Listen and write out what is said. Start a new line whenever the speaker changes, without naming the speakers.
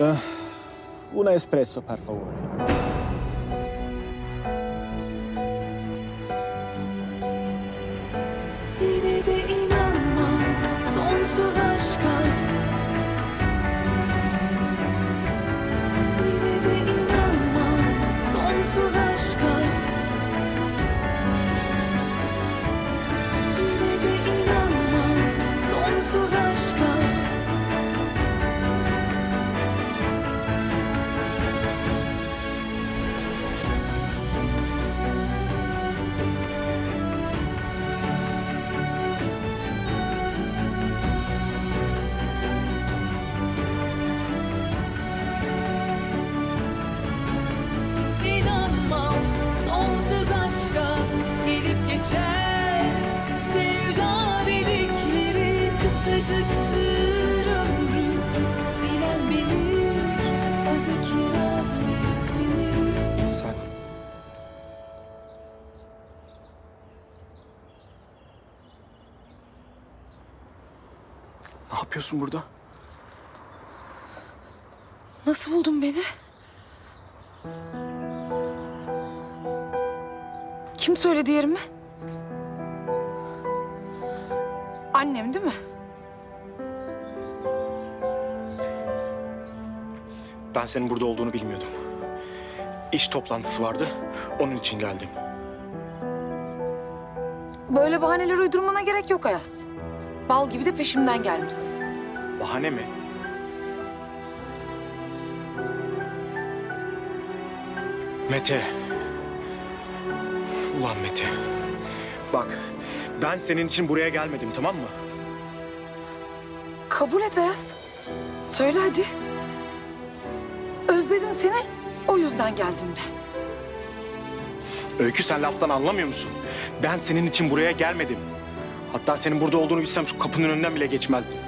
Ah, una espresso, per favore.
Yine de inanmam sonsuz aşka. Yine de inanmam sonsuz aşka. Yine de inanmam sonsuz aşka kısacıktır ömrü Bilen bilir adı kiraz mevsimi
Sen... Ne yapıyorsun burada?
Nasıl buldun beni? Kim söyledi yerimi? Annem değil mi?
Ben senin burada olduğunu bilmiyordum. İş toplantısı vardı. Onun için geldim.
Böyle bahaneler uydurmana gerek yok Ayaz. Bal gibi de peşimden gelmişsin.
Bahane mi? Mete. Ulan Mete. Bak, ben senin için buraya gelmedim tamam mı?
Kabul et Ayaz. Söyle hadi. Özledim seni. O yüzden geldim de.
Öykü sen laftan anlamıyor musun? Ben senin için buraya gelmedim. Hatta senin burada olduğunu bilsem şu kapının önünden bile geçmezdim.